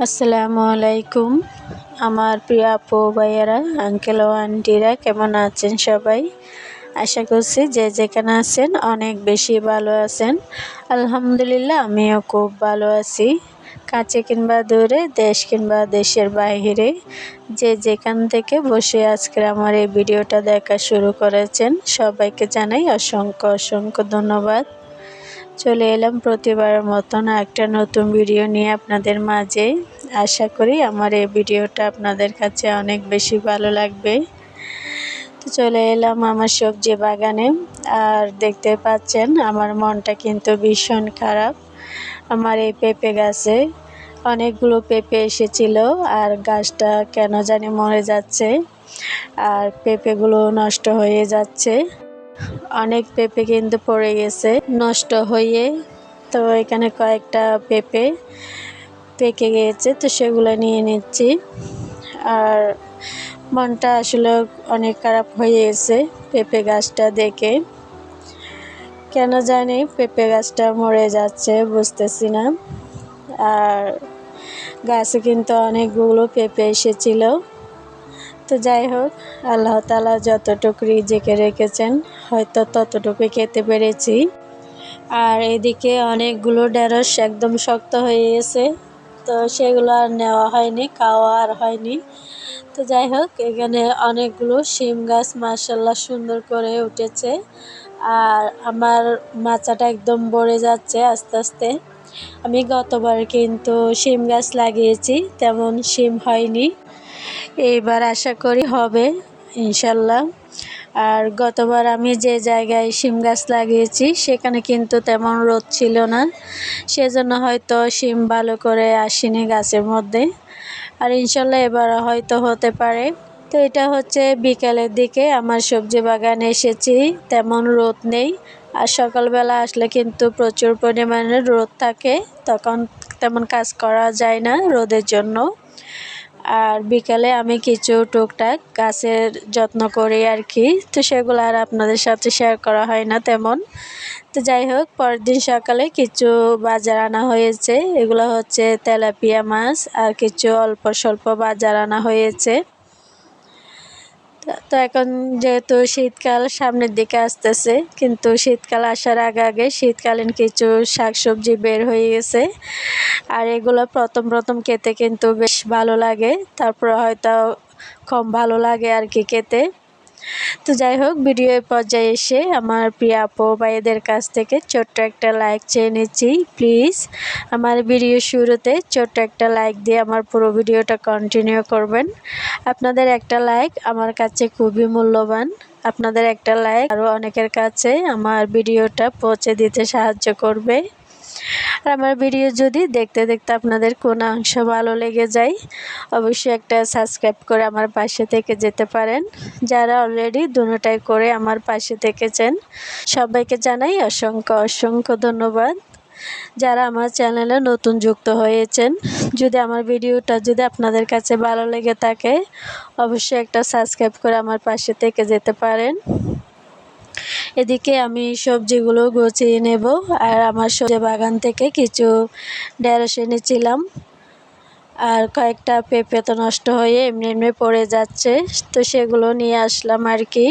আসসালামু আলাইকুম। আমার প্রিয় আপু, ভাইয়েরা আঙ্কেল ও আন্টিরা কেমন আছেন সবাই? আশা করছি যে যেখানে আছেন অনেক বেশি ভালো আছেন। আলহামদুলিল্লাহ, আমিও খুব ভালো আছি। কাছে কিংবা দূরে, দেশ কিংবা দেশের বাইরে, যে যেখান থেকে বসে আজকের আমার এই ভিডিওটা দেখা শুরু করেছেন, সবাইকে জানাই অসংখ্য অসংখ্য ধন্যবাদ। চলে এলাম প্রতিবারের মতন একটা নতুন ভিডিও নিয়ে আপনাদের মাঝে। আশা করি আমার এই ভিডিওটা আপনাদের কাছে অনেক বেশি ভালো লাগবে। তো চলে এলাম আমার সবজি বাগানে। আর দেখতে পাচ্ছেন, আমার মনটা কিন্তু ভীষণ খারাপ। আমার এই পেঁপে গাছে অনেকগুলো পেঁপে এসেছিল, আর গাছটা কেন জানি মরে যাচ্ছে। আর পেঁপেগুলো নষ্ট হয়ে যাচ্ছে। অনেক পেঁপে কিন্তু পড়ে গেছে, নষ্ট হয়ে তো এখানে কয়েকটা পেঁপে পেকে গিয়েছে তো সেগুলো নিয়ে নিচ্ছি। আর মনটা আসলে অনেক খারাপ হয়ে গেছে পেঁপে গাছটা দেখে। কেন জানি পেঁপে গাছটা মরে যাচ্ছে, বুঝতেছি না। আর গাছে কিন্তু অনেকগুলো পেঁপে এসেছিল। তো যাই হোক, আল্লাহ তালা যতটুকু রিজেকে রেখেছেন, হয়তো ততটুকু খেতে পেরেছি। আর এদিকে অনেকগুলো ঢেঁড়স একদম শক্ত হয়ে গেছে, তো সেগুলো আর নেওয়া হয়নি, খাওয়া আর হয়নি। তো যাই হোক, এখানে অনেকগুলো শিম গাছ মার্শাল্লাহ সুন্দর করে উঠেছে। আর আমার মাচাটা একদম ভরে যাচ্ছে আস্তে আস্তে। আমি গতবার কিন্তু শিম গাছ লাগিয়েছি, তেমন শিম হয়নি। এইবার আশা করি হবে, ইনশাল্লাহ। আর গতবার আমি যে জায়গায় শিম গাছ লাগিয়েছি, সেখানে কিন্তু তেমন রোদ ছিল না। সেজন্য হয়তো শিম ভালো করে আসেনি গাছের মধ্যে। আর ইনশাল্লাহ এবার হয়তো হতে পারে। তো এটা হচ্ছে বিকালের দিকে আমার সবজি বাগানে এসেছি, তেমন রোদ নেই। আর সকালবেলা আসলে কিন্তু প্রচুর পরিমাণে রোদ থাকে, তখন তেমন কাজ করা যায় না রোদের জন্য। আর বিকালে আমি কিছু টুকটাক গাছের যত্ন করি আর কি। তো সেগুলো আর আপনাদের সাথে শেয়ার করা হয় না তেমন। তো যাই হোক, পরের দিন সকালে কিছু বাজার আনা হয়েছে। এগুলো হচ্ছে তেলাপিয়া মাছ আর কিছু অল্প স্বল্প বাজার আনা হয়েছে। তো এখন যেহেতু শীতকাল সামনের দিকে আসতেছে, কিন্তু শীতকাল আসার আগে আগে শীতকালীন কিছু শাকসবজি বের হয়ে গেছে। আর এগুলো প্রথম প্রথম খেতে কিন্তু বেশ ভালো লাগে। তারপর হয়তো কম ভালো লাগে আর কি খেতে। তো যাই হোক ভিডিও পর্যায়ে এসে আমার প্রিয় আপু ভাইদের কাছ থেকে ছোট্ট একটা লাইক চেয়ে নিচ্ছি। প্লিজ আমার ভিডিও শুরুতে ছোট্ট একটা লাইক দিয়ে আমার পুরো ভিডিওটা কন্টিনিউ করবেন। আপনাদের একটা লাইক আমার কাছে খুবই মূল্যবান। আপনাদের একটা লাইক আরও অনেকের কাছে আমার ভিডিওটা পৌঁছে দিতে সাহায্য করবে। আর আমার ভিডিও যদি দেখতে দেখতে আপনাদের কোনো অংশ ভালো লেগে যায় অবশ্যই একটা সাবস্ক্রাইব করে আমার পাশে থেকে যেতে পারেন। যারা অলরেডি দুটাই করে আমার পাশে থেকেছেন, সবাইকে জানাই অসংখ্য অসংখ্য ধন্যবাদ। যারা আমার চ্যানেলে নতুন যুক্ত হয়েছেন, যদি আমার ভিডিওটা যদি আপনাদের কাছে ভালো লেগে থাকে, অবশ্যই একটা সাবস্ক্রাইব করে আমার পাশে থেকে যেতে পারেন। এদিকে আমি সবজিগুলো গুছিয়ে নেব, আর আমার সবজি বাগান থেকে কিছু ঢেঁড়স এনেছিলাম। আর কয়েকটা পেঁপে তো নষ্ট হয়ে এমনি এমনি পড়ে যাচ্ছে, তো সেগুলো নিয়ে আসলাম আর কি।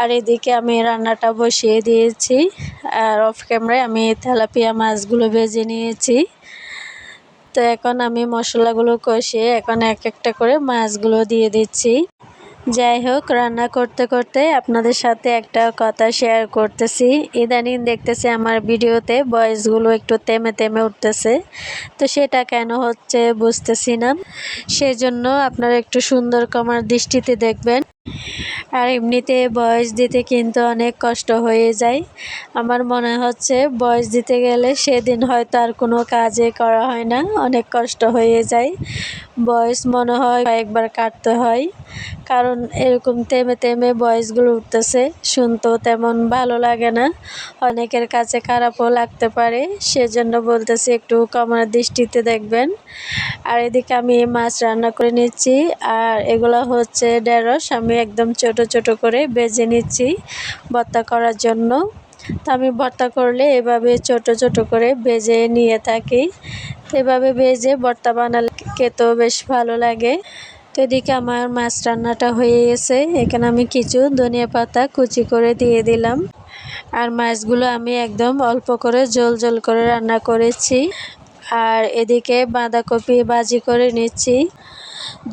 আর এদিকে আমি রান্নাটা বসিয়ে দিয়েছি, আর অফ ক্যামেরায় আমি তেলাপিয়া মাছগুলো ভেজে নিয়েছি। তো এখন আমি মশলাগুলো কষিয়ে এখন এক একটা করে মাছগুলো দিয়ে দিচ্ছি। যাই হোক, রান্না করতে করতে আপনাদের সাথে একটা কথা শেয়ার করতেছি। ইদানিং দেখতেছি আমার ভিডিওতে ভয়েসগুলো একটু তেমে তেমে উঠতেছে। তো সেটা কেন হচ্ছে বুঝতেছি না। সেজন্য আপনারা একটু সুন্দর কমার দৃষ্টিতে দেখবেন। আর এমনিতে বয়স দিতে কিন্তু অনেক কষ্ট হয়ে যায়। আমার মনে হচ্ছে বয়স দিতে গেলে সেদিন হয়তো আর কোনো কাজে করা হয় না, অনেক কষ্ট হয়ে যায়। বয়স মনে হয় কয়েকবার কাটতে হয়, কারণ এরকম তেমে তেমে বয়সগুলো উঠতেছে। শুনতেও তেমন ভালো লাগে না, অনেকের কাছে খারাপও লাগতে পারে, সেজন্য বলতেছি একটু কমার দৃষ্টিতে দেখবেন। আর এদিকে আমি মাছ রান্না করে নিচ্ছি, আর এগুলো হচ্ছে ঢেঁড়স, আমি একদম ছোট ছোট ছোট করে বেজে নিচ্ছি ভর্তা করার জন্য। তো আমি ভর্তা করলে এভাবে ছোট ছোট করে ভেজে নিয়ে থাকি। এভাবে ভেজে ভর্তা বানালে খেতেও বেশ ভালো লাগে। তো এদিকে আমার মাছ রান্নাটা হয়ে গেছে। এখানে আমি কিছু ধনিয়া পাতা কুচি করে দিয়ে দিলাম। আর মাছগুলো আমি একদম অল্প করে জল জল করে রান্না করেছি। আর এদিকে বাঁধাকপি ভাজি করে নিচ্ছি।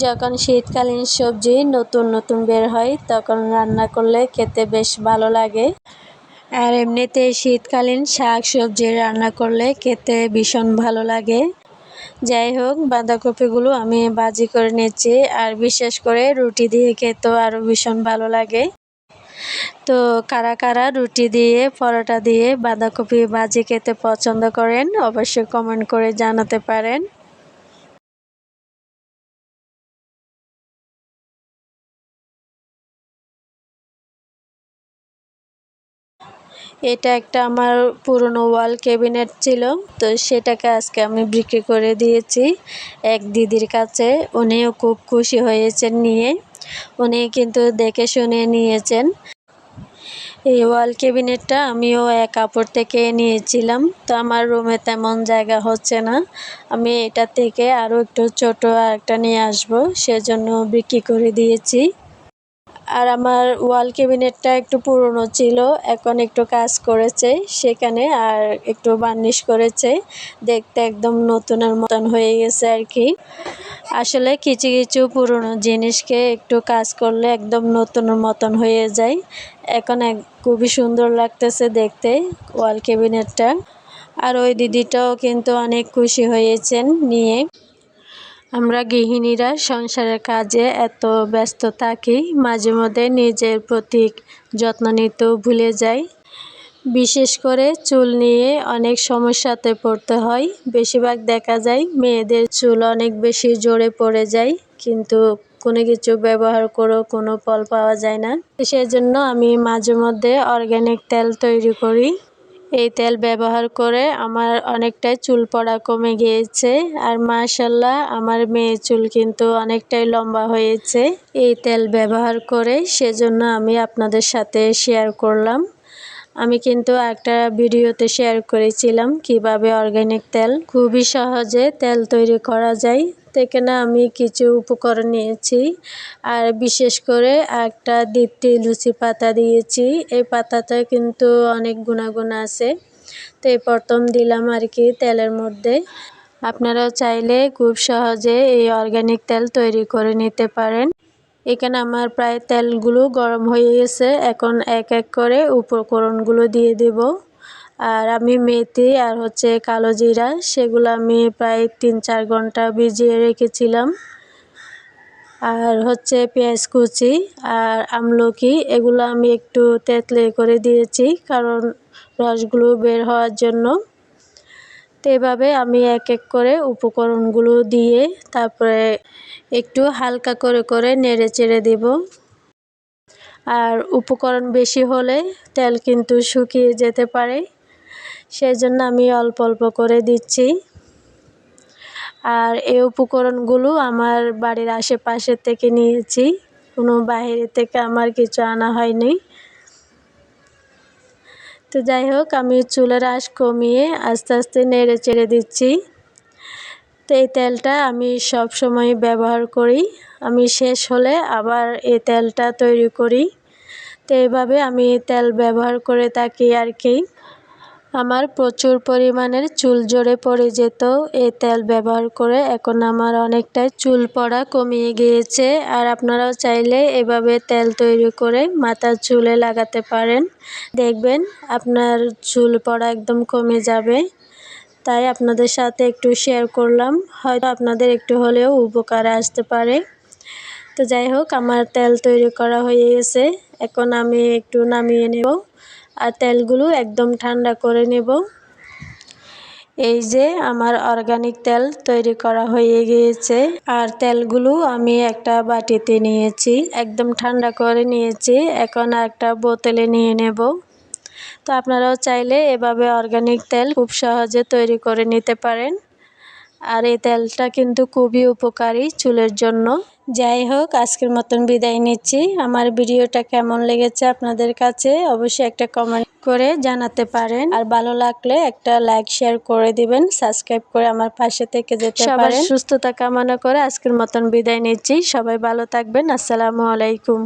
যখন শীতকালীন সবজি নতুন নতুন বের হয়, তখন রান্না করলে খেতে বেশ ভালো লাগে। আর এমনিতে শীতকালীন শাক সবজি রান্না করলে খেতে ভীষণ ভালো লাগে। যাই হোক, বাঁধাকপিগুলো আমি বাজি করে নিচ্ছি, আর বিশেষ করে রুটি দিয়ে খেতেও আরও ভীষণ ভালো লাগে। তো কারা কারা রুটি দিয়ে, পরোটা দিয়ে বাঁধাকপি ভাজি খেতে পছন্দ করেন, অবশ্যই কমেন্ট করে জানাতে পারেন। এটা একটা আমার পুরনো ওয়াল ক্যাবিনেট ছিল, তো সেটাকে আজকে আমি বিক্রি করে দিয়েছি এক দিদির কাছে। উনিও খুব খুশি হয়েছেন নিয়ে, উনি কিন্তু দেখে শুনে নিয়েছেন। এই ওয়াল ক্যাবিনেটটা আমিও এক কাপড় থেকে নিয়েছিলাম, তো আমার রুমে তেমন জায়গা হচ্ছে না। আমি এটা থেকে আরও একটু ছোটো একটা নিয়ে আসব, সেজন্য বিক্রি করে দিয়েছি। আর আমার ওয়াল ক্যাবিনেটটা একটু পুরনো ছিল, এখন একটু কাজ করেছে সেখানে আর একটু বার্নিশ করেছে। দেখতে একদম নতুনের মতন হয়ে গেছে আর কি। আসলে কিছু কিছু পুরনো জিনিসকে একটু কাজ করলে একদম নতুনের মতন হয়ে যায়। এখন এক, খুবই সুন্দর লাগতেছে দেখতে ওয়াল ক্যাবিনেটটা। আর ওই দিদিটাও কিন্তু অনেক খুশি হয়েছেন নিয়ে। আমরা গৃহিণীরা সংসারের কাজে এত ব্যস্ত থাকি, মাঝে মধ্যে নিজের প্রতি যত্ন নিতেও ভুলে যাই। বিশেষ করে চুল নিয়ে অনেক সমস্যাতে পড়তে হয়। বেশিরভাগ দেখা যায় মেয়েদের চুল অনেক বেশি জোরে পড়ে যায়, কিন্তু কোনো কিছু ব্যবহার করেও কোনো ফল পাওয়া যায় না। সেই জন্য আমি মাঝে মধ্যে অর্গ্যানিক তেল তৈরি করি। এই তেল ব্যবহার করে আমার অনেকটাই চুল পড়া কমে গিয়েছে। আর মাশাল্লাহ আমার মেয়ের চুল কিন্তু অনেকটাই লম্বা হয়েছে। এই তেল ব্যবহার করে সেজন্য আমি আপনাদের সাথে শেয়ার করলাম। আমি কিন্তু একটা ভিডিওতে শেয়ার করেছিলাম কীভাবে অর্গ্যানিক তেল। খুবই সহজে তেল তৈরি করা যায়। তো এখানে আমি কিছু উপকরণ নিয়েছি। আর বিশেষ করে একটা দীপ্তি লুচি পাতা দিয়েছি। এই পাতাটা কিন্তু অনেক গুণাগুণ আছে। তো এই প্রথম দিলাম আর কি তেলের মধ্যে। আপনারা চাইলে খুব সহজে এই অর্গ্যানিক তেল তৈরি করে নিতে পারেন। এখানে আমার প্রায় তেলগুলো গরম হয়ে গেছে। এখন এক এক করে উপকরণগুলো দিয়ে দেব। আর আমি মেথি আর হচ্ছে কালো জিরা, সেগুলো আমি প্রায় তিন চার ঘণ্টা ভিজিয়ে রেখেছিলাম। আর হচ্ছে পেঁয়াজ কুচি আর আমলকি, এগুলো আমি একটু তেতলে করে দিয়েছি কারণ রসগুলো বের হওয়ার জন্য। তো এভাবে আমি এক এক করে উপকরণগুলো দিয়ে তারপরে একটু হালকা করে করে নেড়ে চেড়ে দেব। আর উপকরণ বেশি হলে তেল কিন্তু শুকিয়ে যেতে পারে। সেই জন্য আমি অল্প অল্প করে দিচ্ছি। আর এই উপকরণগুলো আমার বাড়ির আশেপাশের থেকে নিয়েছি। কোনো বাইরে থেকে আমার কিছু আনা হয়নি। তো যাই হোক, আমি চুলের আঁশ কমিয়ে আস্তে আস্তে নেড়ে চেড়ে দিচ্ছি। তো এই তেলটা আমি সব সময় ব্যবহার করি। আমি শেষ হলে আবার এই তেলটা তৈরি করি। তো এইভাবে আমি তেল ব্যবহার করে থাকি আর কি। আমার প্রচুর পরিমাণের চুল জড়ে পড়ে যেত। এই তেল ব্যবহার করে এখন আমার অনেকটাই চুল পড়া কমিয়ে গিয়েছে। আর আপনারাও চাইলে এভাবে তেল তৈরি করে মাথার চুলে লাগাতে পারেন। দেখবেন আপনার চুল পড়া একদম কমে যাবে। তাই আপনাদের সাথে একটু শেয়ার করলাম। হয়তো আপনাদের একটু হলেও উপকারে আসতে পারে। তো যাই হোক, আমার তেল তৈরি করা হয়ে গেছে। এখন আমি একটু নামিয়ে নেব। আর তেলগুলো একদম ঠান্ডা করে নেব। এই যে আমার অর্গানিক তেল তৈরি করা হয়ে গিয়েছে। আর তেলগুলো আমি একটা বাটিতে নিয়েছি, একদম ঠান্ডা করে নিয়েছি। এখন একটা বোতলে নিয়ে নেব। তো আপনারাও চাইলে এভাবে অর্গানিক তেল খুব সহজে তৈরি করে নিতে পারেন। আর এই তেলটা কিন্তু খুবই উপকারী চুলের জন্য। যাই হোক আজকের মতন বিদায় নিচ্ছি। আমার ভিডিওটা কেমন লেগেছে আপনাদের কাছে অবশ্যই একটা কমেন্ট করে জানাতে পারেন। আর ভালো লাগলে একটা লাইক শেয়ার করে দিবেন সাবস্ক্রাইব করে আমার পাশে থেকে যেতে সবার সুস্থতা কামনা করে আজকের মতন বিদায় নিচ্ছি। সবাই ভালো থাকবেন। আসসালামু আলাইকুম।